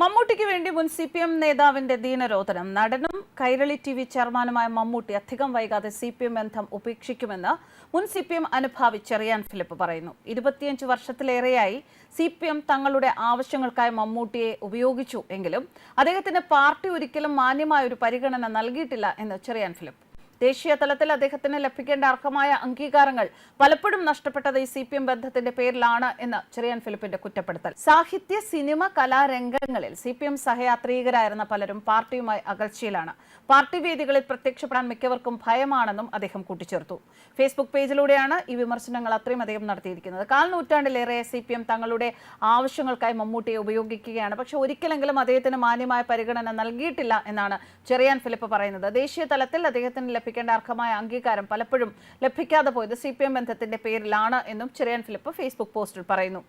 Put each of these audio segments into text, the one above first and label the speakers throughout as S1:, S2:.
S1: മമ്മൂട്ടിക്ക് വേണ്ടി മുൻ സി പി എം നേതാവിന്റെ ദീനരോധനം. നടനും കൈരളി ടി വി ചെയർമാനുമായ മമ്മൂട്ടി അധികം വൈകാതെ സി പി എം ബന്ധം ഉപേക്ഷിക്കുമെന്ന് മുൻ സി പി എം അനുഭാവി ചെറിയാൻ ഫിലിപ്പ് പറയുന്നു. ഇരുപത്തിയഞ്ച് വർഷത്തിലേറെയായി സി പി എം തങ്ങളുടെ ആവശ്യങ്ങൾക്കായി മമ്മൂട്ടിയെ ഉപയോഗിച്ചു എങ്കിലും അദ്ദേഹത്തിന് പാർട്ടി ഒരിക്കലും മാന്യമായ ഒരു പരിഗണന നൽകിയിട്ടില്ല എന്ന് ചെറിയാൻ ഫിലിപ്പ്. ദേശീയ തലത്തിൽ അദ്ദേഹത്തിന് ലഭിക്കേണ്ട അർഹമായ അംഗീകാരങ്ങൾ പലപ്പോഴും നഷ്ടപ്പെട്ടത് ഈ സി പി എം ബന്ധത്തിന്റെ പേരിലാണ് എന്ന് ചെറിയാൻ ഫിലിപ്പിന്റെ കുറ്റപ്പെടുത്തൽ. സാഹിത്യ സിനിമ കലാരംഗങ്ങളിൽ സി പി എം സഹയാത്രീകരായിരുന്ന പലരും പാർട്ടിയുമായി അകൽച്ചയിലാണ്. പാർട്ടി വേദികളിൽ പ്രത്യക്ഷപ്പെടാൻ മിക്കവർക്കും ഭയമാണെന്നും അദ്ദേഹം കൂട്ടിച്ചേർത്തു. ഫേസ്ബുക്ക് പേജിലൂടെയാണ് ഈ വിമർശനങ്ങൾ അത്രയും അധികം നടത്തിയിരിക്കുന്നത്. കാൽ നൂറ്റാണ്ടിലേറെ സി പി എം തങ്ങളുടെ ആവശ്യങ്ങൾക്കായി മമ്മൂട്ടിയെ ഉപയോഗിക്കുകയാണ്. പക്ഷെ ഒരിക്കലെങ്കിലും അദ്ദേഹത്തിന് മാന്യമായ പരിഗണന നൽകിയിട്ടില്ല എന്നാണ് ചെറിയാൻ ഫിലിപ്പ് പറയുന്നത്. ദേശീയ തലത്തിൽ അദ്ദേഹത്തിന് ലഭിക്കേണ്ട അർഹമായ അംഗീകാരം പലപ്പോഴും ലഭിക്കാതെ പോയത് സി പി എം ബന്ധത്തിന്റെ പേരിലാണ് എന്നും ചെറിയാൻ ഫിലിപ്പ് ഫേസ്ബുക്ക് പോസ്റ്റിൽ പറയുന്നു.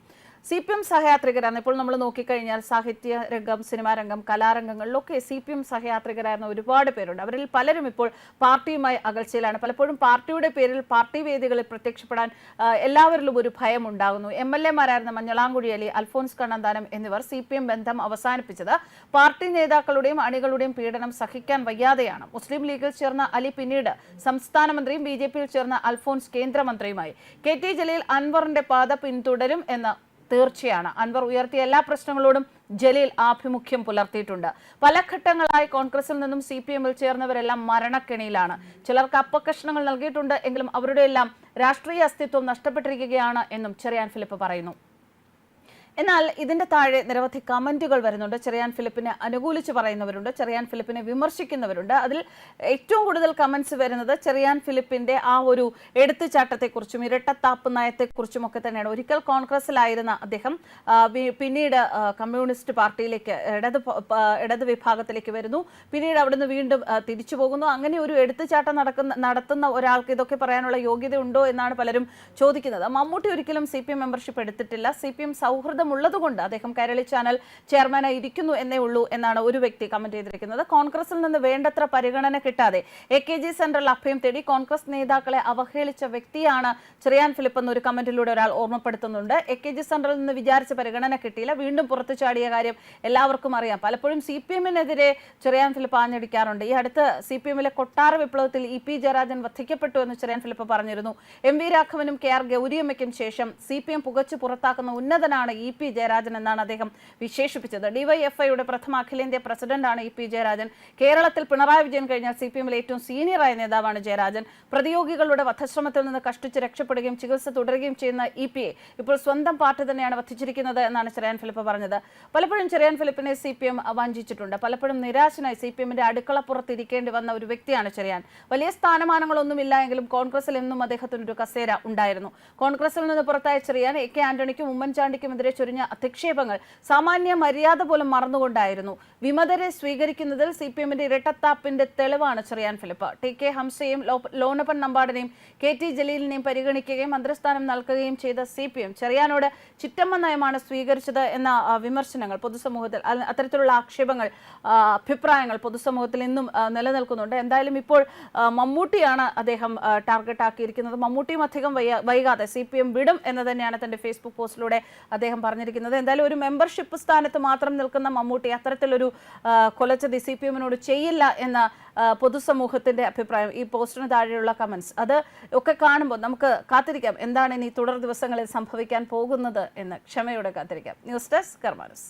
S1: സി പി എം സഹയാത്രികരാണ്. ഇപ്പോൾ നമ്മൾ നോക്കിക്കഴിഞ്ഞാൽ സാഹിത്യ രംഗം സിനിമാ രംഗം കലാരംഗങ്ങളിലൊക്കെ സി പി എം സഹയാത്രികരായിരുന്ന ഒരുപാട് പേരുണ്ട്. അവരിൽ പലരും ഇപ്പോൾ പാർട്ടിയുമായി അകൽച്ചയിലാണ്. പലപ്പോഴും പാർട്ടിയുടെ പേരിൽ പാർട്ടി വേദികളിൽ പ്രത്യക്ഷപ്പെടാൻ എല്ലാവരിലും ഒരു ഭയം ഉണ്ടാകുന്നു എം എൽ എമാരായിരുന്ന മഞ്ഞളാംകുഴി അലി അൽഫോൻസ് കണ്ണന്താനം എന്നിവർ സി പി എം ബന്ധം അവസാനിപ്പിച്ചത് പാർട്ടി നേതാക്കളുടെയും അണികളുടെയും പീഡനം സഹിക്കാൻ വയ്യാതെയാണ്. മുസ്ലിം ലീഗിൽ ചേർന്ന അലി പിന്നീട് സംസ്ഥാന മന്ത്രിയും ബി ജെ പിയിൽ ചേർന്ന അൽഫോൻസ് കേന്ദ്രമന്ത്രിയുമായി. കെ ടി ജലീൽ അൻവറിന്റെ പാത പിന്തുടരും എന്ന് തീർച്ചയാണ്. അൻവർ ഉയർത്തിയ എല്ലാ പ്രശ്നങ്ങളോടും ജലീൽ ആഭിമുഖ്യം പുലർത്തിയിട്ടുണ്ട്. പല ഘട്ടങ്ങളായി കോൺഗ്രസിൽ നിന്നും സി പി എമ്മിൽ ചേർന്നവരെല്ലാം മരണക്കെണിയിലാണ്. ചിലർക്ക് അപ്പകഷ്ണങ്ങൾ നൽകിയിട്ടുണ്ട്. എങ്കിലും അവരുടെയെല്ലാം രാഷ്ട്രീയ അസ്തിത്വം നഷ്ടപ്പെട്ടിരിക്കുകയാണ് എന്നും ചെറിയാൻ ഫിലിപ്പ് പറയുന്നു. എന്നാൽ ഇതിന്റെ താഴെ നിരവധി കമന്റുകൾ വരുന്നുണ്ട്. ചെറിയാൻ ഫിലിപ്പിനെ അനുകൂലിച്ച് പറയുന്നവരുണ്ട്. ചെറിയാൻ ഫിലിപ്പിനെ വിമർശിക്കുന്നവരുണ്ട്. അതിൽ ഏറ്റവും കൂടുതൽ കമന്റ്സ് വരുന്നത് ചെറിയാൻ ഫിലിപ്പിന്റെ ആ ഒരു എടുത്തുചാട്ടത്തെക്കുറിച്ചും ഇരട്ടത്താപ്പ് നയത്തെക്കുറിച്ചും ഒക്കെ തന്നെയാണ്. ഒരിക്കൽ കോൺഗ്രസിലായിരുന്ന അദ്ദേഹം പിന്നീട് കമ്മ്യൂണിസ്റ്റ് പാർട്ടിയിലേക്ക് ഇടത് ഇടത് വിഭാഗത്തിലേക്ക് വരുന്നു. പിന്നീട് അവിടുന്ന് വീണ്ടും തിരിച്ചു പോകുന്നു. അങ്ങനെ ഒരു എടുത്തുചാട്ടം നടക്കുന്ന നടത്തുന്ന ഒരാൾക്ക് ഇതൊക്കെ പറയാനുള്ള യോഗ്യത ഉണ്ടോ എന്നാണ് പലരും ചോദിക്കുന്നത്. മമ്മൂട്ടി ഒരിക്കലും സി പി എം മെമ്പർഷിപ്പ് എടുത്തിട്ടില്ല. സി പി എം സൗഹൃദമുള്ളതുകൊണ്ട് അദ്ദേഹം കൈരളി ചാനൽ ചെയർമാനായി ഇരിക്കുന്നു എന്നേ ഉള്ളൂ എന്നാണ് ഒരു വ്യക്തി കമന്റ് ചെയ്തിരിക്കുന്നത്. കോൺഗ്രസിൽ നിന്ന് വേണ്ടത്ര പരിഗണന കിട്ടാതെ എ കെ ജി സെന്ററിൽ അഭയം തേടി കോൺഗ്രസ് നേതാക്കളെ അവഹേളിച്ച വ്യക്തിയാണ് ചെറിയാൻ ഫിലിപ്പ് എന്നൊരു കമന്റിലൂടെ ഒരാൾ ഓർമ്മപ്പെടുത്തുന്നുണ്ട്. എ കെ ജി സെന്ററിൽ നിന്ന് വിചാരിച്ച പരിഗണന കിട്ടിയില്ല. വീണ്ടും പുറത്തു ചാടിയ കാര്യം എല്ലാവർക്കും അറിയാം. പലപ്പോഴും സി പി എമ്മിനെതിരെ ചെറിയാൻ ഫിലിപ്പ് ആഞ്ഞടിക്കാറുണ്ട്. ഈ അടുത്ത് സി പി എമ്മിലെ കൊട്ടാര വിപ്ലവത്തിൽ ഇ പി ജയരാജൻ വധിക്കപ്പെട്ടു എന്ന് ചെറിയാൻ ഫിലിപ്പ് പറഞ്ഞിരുന്നു. എം വി രാഘവനും കെ ആർ ഗൗരിയമ്മയ്ക്കും ശേഷം സി പി എം പുകച്ചു പുറത്താക്കുന്ന ഉന്നതനാണ് ഇ പി ജയരാജൻ എന്നാണ് അദ്ദേഹം വിശേഷിപ്പിച്ചത്. ഡിവൈഎഫ്ഐയുടെ പ്രഥമ അഖിലേന്ത്യാ പ്രസിഡന്റാണ് ഇ പി ജയരാജൻ. കേരളത്തിൽ പിണറായി വിജയൻ കഴിഞ്ഞ സി പി എമ്മിലെ ഏറ്റവും സീനിയറായ നേതാവാണ് ജയരാജൻ. പ്രതിയോഗികളുടെ വധശ്രമത്തിൽ നിന്ന് കഷ്ടിച്ച് രക്ഷപ്പെടുകയും ചികിത്സ തുടരുകയും ചെയ്യുന്ന ഇ പി എ ഇപ്പോൾ സ്വന്തം പാർട്ടി തന്നെയാണ് വധിച്ചിരിക്കുന്നത് എന്നാണ് ചെറിയാൻ ഫിലിപ്പ് പറഞ്ഞത്. പലപ്പോഴും ചെറിയാൻ ഫിലിപ്പിനെ സി പി എം വഞ്ചിച്ചിട്ടുണ്ട്. പലപ്പോഴും നിരാശനായി സി പി എമ്മിന്റെ അടുക്കളപ്പുറത്ത് വന്ന ഒരു വ്യക്തിയാണ് ചെറിയാൻ. വലിയ സ്ഥാനമാനങ്ങളൊന്നും എങ്കിലും കോൺഗ്രസിൽ എന്നും അദ്ദേഹത്തിന് ഒരു കസേര ഉണ്ടായിരുന്നു. കോൺഗ്രസിൽ നിന്ന് പുറത്തായ ചെറിയാൻ എ കെ ആന്റണിക്കും ഉമ്മൻചാണ്ടിക്കുമെതിരെ ചൊരിഞ്ഞ അധിക്ഷേപങ്ങൾ സാമാന്യ മര്യാദ പോലും മറന്നുകൊണ്ടായിരുന്നു. വിമതരെ സ്വീകരിക്കുന്നതിൽ സി പി എമ്മിന്റെ ഇരട്ടത്താപ്പിന്റെ തെളിവാണ് ചെറിയാൻ ഫിലിപ്പ്. ടി കെ ഹംസയും ലോനപ്പൻ നമ്പാടിനെയും കെ ടി ജലീലിനെയും പരിഗണിക്കുകയും മന്ത്രിസ്ഥാനം നൽകുകയും ചെയ്ത സി പി എം ചെറിയാനോട് ചിറ്റമ്മ നയമാണ് സ്വീകരിച്ചത് എന്ന വിമർശനങ്ങൾ പൊതുസമൂഹത്തിൽ അത്തരത്തിലുള്ള ആക്ഷേപങ്ങൾ അഭിപ്രായങ്ങൾ പൊതുസമൂഹത്തിൽ ഇന്നും നിലനിൽക്കുന്നുണ്ട്. എന്തായാലും ഇപ്പോൾ മമ്മൂട്ടിയാണ് അദ്ദേഹം ടാർഗറ്റ് ആക്കിയിരിക്കുന്നത് മമ്മൂട്ടിയും അധികം വൈകാതെ സി പി എം വിടും എന്ന് തന്നെയാണ് തന്റെ ഫേസ്ബുക്ക് പോസ്റ്റിലൂടെ അദ്ദേഹം പറഞ്ഞിരിക്കുന്നത്. എന്തായാലും ഒരു മെമ്പർഷിപ്പ് സ്ഥാനത്ത് മാത്രം നിൽക്കുന്ന മമ്മൂട്ടി അത്തരത്തിലൊരു കൊലച്ചതി സി പി എമ്മിനോട് ചെയ്യില്ല എന്ന പൊതുസമൂഹത്തിന്റെ അഭിപ്രായം ഈ പോസ്റ്റിന് താഴെയുള്ള കമന്റ്സ് അത് ഒക്കെ കാണുമ്പോൾ നമുക്ക് കാത്തിരിക്കാം. എന്താണ് ഇനി തുടർ ദിവസങ്ങളിൽ സംഭവിക്കാൻ പോകുന്നത് എന്ന് ക്ഷമയോടെ കാത്തിരിക്കാം. News desk കർമാനസ്.